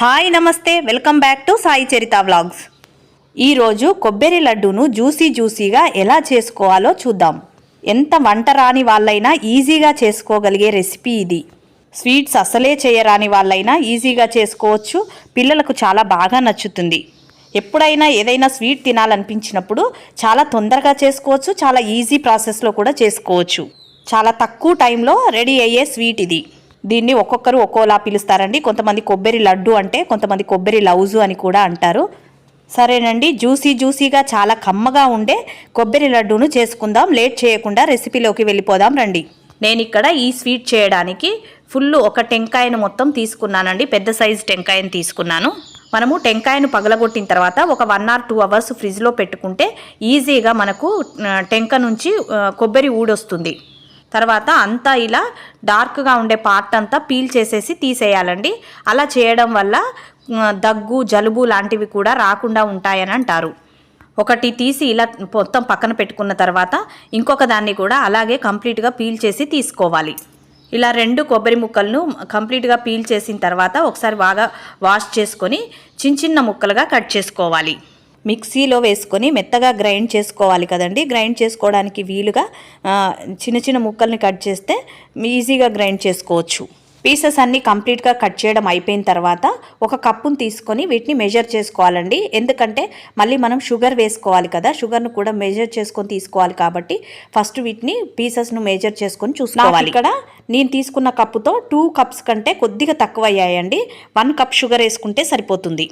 Hi నమస్తే welcome back to Sai Charitha vlogs. ఈరోజు కొబ్బరి లడ్డూను జ్యూసీ జ్యూసీగా ఎలా చేసుకోవాలో చూద్దాం. ఎంత వంట రాని వాళ్ళైనా ఈజీగా చేసుకోగలిగే రెసిపీ ఇది. స్వీట్స్ అసలే చేయరాని వాళ్ళైనా ఈజీగా చేసుకోవచ్చు. పిల్లలకు చాలా బాగా నచ్చుతుంది. ఎప్పుడైనా ఏదైనా స్వీట్ తినాలనిపించినప్పుడు చాలా తొందరగా చేసుకోవచ్చు చాలా ఈజీ ప్రాసెస్లో కూడా చేసుకోవచ్చు. చాలా తక్కువ టైంలో రెడీ అయ్యే స్వీట్ ఇది. దీన్ని ఒక్కొక్కరు ఒక్కోలా పిలుస్తారండి. కొంతమంది కొబ్బరి లడ్డు అంటే కొంతమంది కొబ్బరి లౌజు అని కూడా అంటారు. సరేనండి. జ్యూసీ జ్యూసీగా చాలా కమ్మగా ఉండే కొబ్బరి లడ్డూను చేసుకుందాం. లేట్ చేయకుండా రెసిపీలోకి వెళ్ళిపోదాం రండి. నేను ఇక్కడ ఈ స్వీట్ చేయడానికి ఫుల్ ఒక టెంకాయను మొత్తం తీసుకున్నానండి. పెద్ద సైజు టెంకాయను తీసుకున్నాను. మనము టెంకాయను పగలగొట్టిన తర్వాత ఒక వన్ ఆర్ టూ అవర్స్ ఫ్రిడ్జ్లో పెట్టుకుంటే ఈజీగా మనకు టెంక నుంచి కొబ్బరి ఊడొస్తుంది. తర్వాత అంతా ఇలా డార్క్గా ఉండే పార్ట్ అంతా పీల్ చేసేసి తీసేయాలండి. అలా చేయడం వల్ల దగ్గు జలుబు లాంటివి కూడా రాకుండా ఉంటాయని అంటారు. ఒకటి తీసి ఇలా మొత్తం పక్కన పెట్టుకున్న తర్వాత ఇంకొక దాన్ని కూడా అలాగే కంప్లీట్గా పీల్ చేసి తీసుకోవాలి. ఇలా రెండు కొబ్బరి ముక్కలను కంప్లీట్గా పీల్ చేసిన తర్వాత ఒకసారి బాగా వాష్ చేసుకొని చిన్న చిన్న ముక్కలుగా కట్ చేసుకోవాలి. మిక్సీలో వేసుకొని మెత్తగా గ్రైండ్ చేసుకోవాలి కదండి. గ్రైండ్ చేసుకోవడానికి వీలుగా చిన్న చిన్న ముక్కల్ని కట్ చేస్తే ఈజీగా గ్రైండ్ చేసుకోవచ్చు. పీసెస్ అన్నీ కంప్లీట్గా కట్ చేయడం అయిపోయిన తర్వాత ఒక కప్పును తీసుకొని వీటిని మెజర్ చేసుకోవాలండి. ఎందుకంటే మళ్ళీ మనం షుగర్ వేసుకోవాలి కదా షుగర్ను కూడా మెజర్ చేసుకొని తీసుకోవాలి కాబట్టి ఫస్ట్ వీటిని పీసెస్ను మెజర్ చేసుకొని చూసుకోవాలి. ఇక్కడ నేను తీసుకున్న కప్పుతో టూ కప్స్ కంటే కొద్దిగా తక్కువ అయ్యాయండి వన్ కప్ షుగర్ వేసుకుంటే సరిపోతుంది.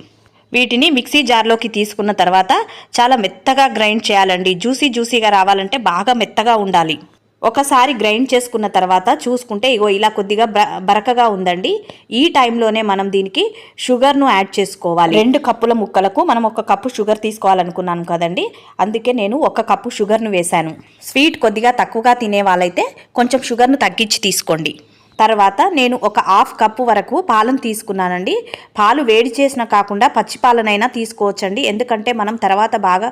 వీటిని మిక్సీ జార్లోకి తీసుకున్న తర్వాత చాలా మెత్తగా గ్రైండ్ చేయాలండి. జ్యూసీ జ్యూసీగా రావాలంటే బాగా మెత్తగా ఉండాలి. ఒకసారి గ్రైండ్ చేసుకున్న తర్వాత చూసుకుంటే ఇగో ఇలా కొద్దిగా బ- బరకగా ఉందండి. ఈ టైంలోనే మనం దీనికి షుగర్ను యాడ్ చేసుకోవాలి. రెండు కప్పుల ముక్కలకు మనం ఒక కప్పు షుగర్ తీసుకోవాలనుకున్నాను కదండి. అందుకే నేను ఒక కప్పు షుగర్ను వేశాను. స్వీట్ కొద్దిగా తక్కువగా తినే వాళ్ళైతే కొంచెం షుగర్ను తగ్గించి తీసుకోండి. తర్వాత నేను ఒక హాఫ్ కప్పు వరకు పాలను తీసుకున్నానండి. పాలు వేడి చేసిన కాకుండా పచ్చి పాలనైనా తీసుకోవచ్చండి. ఎందుకంటే మనం తర్వాత బాగా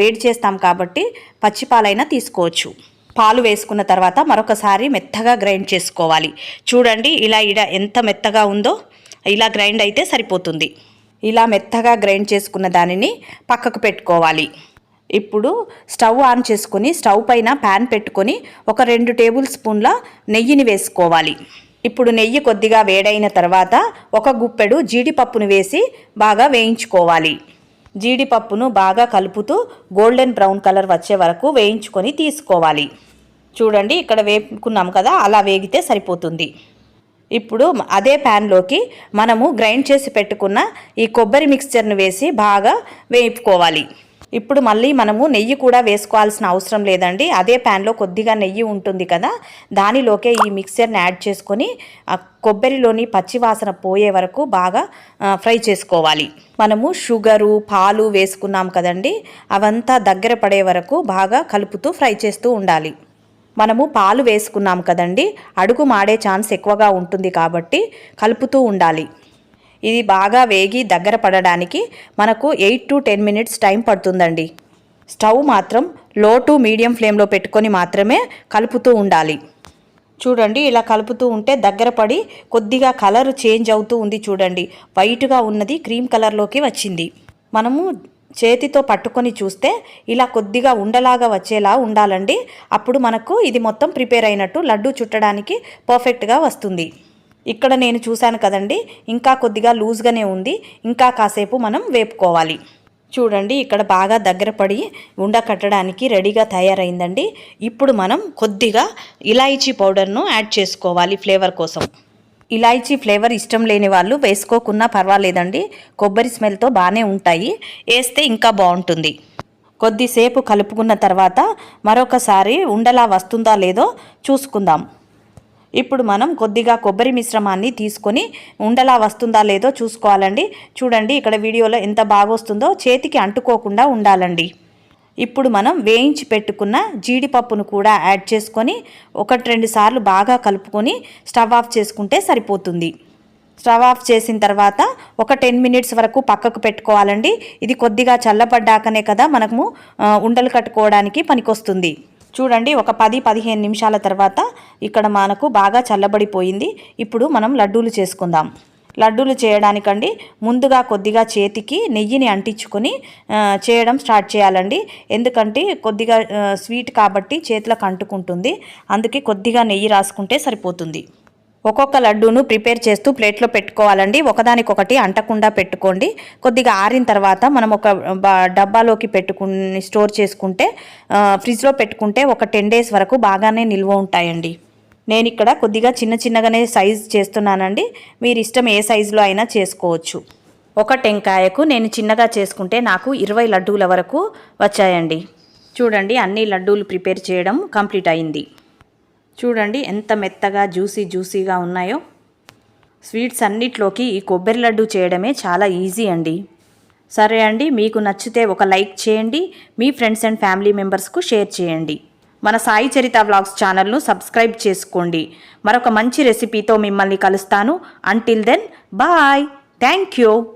వేడి చేస్తాం కాబట్టి పచ్చి పాలైనా తీసుకోవచ్చు. పాలు వేసుకున్న తర్వాత మరొకసారి మెత్తగా గ్రైండ్ చేసుకోవాలి. చూడండి ఇలా ఇడ ఎంత మెత్తగా ఉందో ఇలా గ్రైండ్ అయితే సరిపోతుంది. ఇలా మెత్తగా గ్రైండ్ చేసుకున్న దానిని పక్కకు పెట్టుకోవాలి. ఇప్పుడు స్టవ్ ఆన్ చేసుకొని స్టవ్ పైన ప్యాన్ పెట్టుకొని ఒక రెండు టేబుల్ స్పూన్ల నెయ్యిని వేసుకోవాలి. ఇప్పుడు నెయ్యి కొద్దిగా వేడైన తర్వాత ఒక గుప్పెడు జీడిపప్పును వేసి బాగా వేయించుకోవాలి. జీడిపప్పును బాగా కలుపుతూ గోల్డెన్ బ్రౌన్ కలర్ వచ్చే వరకు వేయించుకొని తీసుకోవాలి. చూడండి ఇక్కడ వేపుకున్నాం కదా అలా వేగితే సరిపోతుంది. ఇప్పుడు అదే ప్యాన్లోకి మనము గ్రైండ్ చేసి పెట్టుకున్న ఈ కొబ్బరి మిక్స్చర్ను వేసి బాగా వేపుకోవాలి. ఇప్పుడు మళ్ళీ మనము నెయ్యి కూడా వేసుకోవాల్సిన అవసరం లేదండి. అదే ప్యాన్లో కొద్దిగా నెయ్యి ఉంటుంది కదా దానిలోకే ఈ మిక్సర్ని యాడ్ చేసుకొని కొబ్బరిలోని పచ్చివాసన పోయే వరకు బాగా ఫ్రై చేసుకోవాలి. మనము షుగరు పాలు వేసుకున్నాం కదండి అవంతా దగ్గర పడే వరకు బాగా కలుపుతూ ఫ్రై చేస్తూ ఉండాలి. మనము పాలు వేసుకున్నాం కదండి అడుగు మాడే ఛాన్స్ ఎక్కువగా ఉంటుంది కాబట్టి కలుపుతూ ఉండాలి. ఇది బాగా వేగి దగ్గర పడడానికి మనకు eight to ten minutes time పడుతుందండి. స్టవ్ మాత్రం లో టు మీడియం ఫ్లేమ్లో పెట్టుకొని మాత్రమే కలుపుతూ ఉండాలి. చూడండి ఇలా కలుపుతూ ఉంటే దగ్గర పడి కొద్దిగా కలర్ చేంజ్ అవుతూ ఉంది చూడండి. వైట్గా ఉన్నది క్రీమ్ కలర్లోకి వచ్చింది. మనము చేతితో పట్టుకొని చూస్తే ఇలా కొద్దిగా ఉండలాగా వచ్చేలా ఉండాలండి. అప్పుడు మనకు ఇది మొత్తం ప్రిపేర్ అయినట్టు లడ్డు చుట్టడానికి పర్ఫెక్ట్గా వస్తుంది. ఇక్కడ నేను చూశాను కదండి ఇంకా కొద్దిగా లూజ్గానే ఉంది ఇంకా కాసేపు మనం వేపుకోవాలి. చూడండి ఇక్కడ బాగా దగ్గర పడి ఉండ కట్టడానికి రెడీగా తయారైందండి. ఇప్పుడు మనం కొద్దిగా ఇలాయచీ పౌడర్ను యాడ్ చేసుకోవాలి ఫ్లేవర్ కోసం. ఇలాయచీ ఫ్లేవర్ ఇష్టం లేని వాళ్ళు వేసుకోకున్నా పర్వాలేదండి కొబ్బరి స్మెల్తో బాగానే ఉంటాయి వేస్తే ఇంకా బాగుంటుంది. కొద్దిసేపు కలుపుకున్న తర్వాత మరొకసారి ఉండలా వస్తుందా లేదో చూసుకుందాం. ఇప్పుడు మనం కొద్దిగా కొబ్బరి మిశ్రమాన్ని తీసుకొని ఉండలా వస్తుందా లేదో చూసుకోవాలండి. చూడండి ఇక్కడ వీడియోలో ఎంత బాగా వస్తుందో చేతికి అంటుకోకుండా ఉండాలండి. ఇప్పుడు మనం వేయించి పెట్టుకున్న జీడిపప్పును కూడా యాడ్ చేసుకొని ఒకటి రెండు సార్లు బాగా కలుపుకొని స్టవ్ ఆఫ్ చేసుకుంటే సరిపోతుంది. స్టవ్ ఆఫ్ చేసిన తర్వాత ఒక టెన్ మినిట్స్ వరకు పక్కకు పెట్టుకోవాలండి. ఇది కొద్దిగా చల్లబడ్డాకనే కదా మనము ఉండలు కట్టుకోవడానికి పనికొస్తుంది. చూడండి ఒక పది పదిహేను నిమిషాల తర్వాత ఇక్కడ మనకు బాగా చల్లబడిపోయింది. ఇప్పుడు మనం లడ్డూలు చేసుకుందాం. లడ్డూలు చేయడానికండి ముందుగా కొద్దిగా చేతికి నెయ్యిని అంటించుకొని చేయడం స్టార్ట్ చేయాలండి. ఎందుకంటే కొద్దిగా స్వీట్ కాబట్టి చేతులకు అంటుకుంటుంది. అందుకే కొద్దిగా నెయ్యి రాసుకుంటే సరిపోతుంది. ఒక్కొక్క లడ్డూను ప్రిపేర్ చేస్తూ ప్లేట్లో పెట్టుకోవాలండి. ఒకదానికొకటి అంటకుండా పెట్టుకోండి. కొద్దిగా ఆరిన తర్వాత మనం ఒక డబ్బాలోకి పెట్టుకుని స్టోర్ చేసుకుంటే ఫ్రిడ్జ్లో పెట్టుకుంటే ఒక టెన్ డేస్ వరకు బాగానే నిల్వ ఉంటాయండి. నేను ఇక్కడ కొద్దిగా చిన్న చిన్నగానే సైజ్ చేస్తున్నానండి. మీరు ఇష్టం ఏ సైజులో అయినా చేసుకోవచ్చు. ఒక టెంకాయకు నేను చిన్నగా చేసుకుంటే నాకు ఇరవై లడ్డూల వరకు వచ్చాయండి. చూడండి అన్ని లడ్డూలు ప్రిపేర్ చేయడం కంప్లీట్ అయింది. చూడండి ఎంత మెత్తగా జ్యూసీ జ్యూసీగా ఉన్నాయో. స్వీట్స్ అన్నిట్లోకి ఈ కొబ్బరి లడ్డు చేయడమే చాలా ఈజీ అండి. సరే అండి మీకు నచ్చితే ఒక లైక్ చేయండి మీ ఫ్రెండ్స్ అండ్ ఫ్యామిలీ మెంబర్స్కు షేర్ చేయండి. మన సాయి చరిత వ్లాగ్స్ ఛానల్ను సబ్స్క్రైబ్ చేసుకోండి. మరొక మంచి రెసిపీతో మిమ్మల్ని కలుస్తాను. Until then bye thank you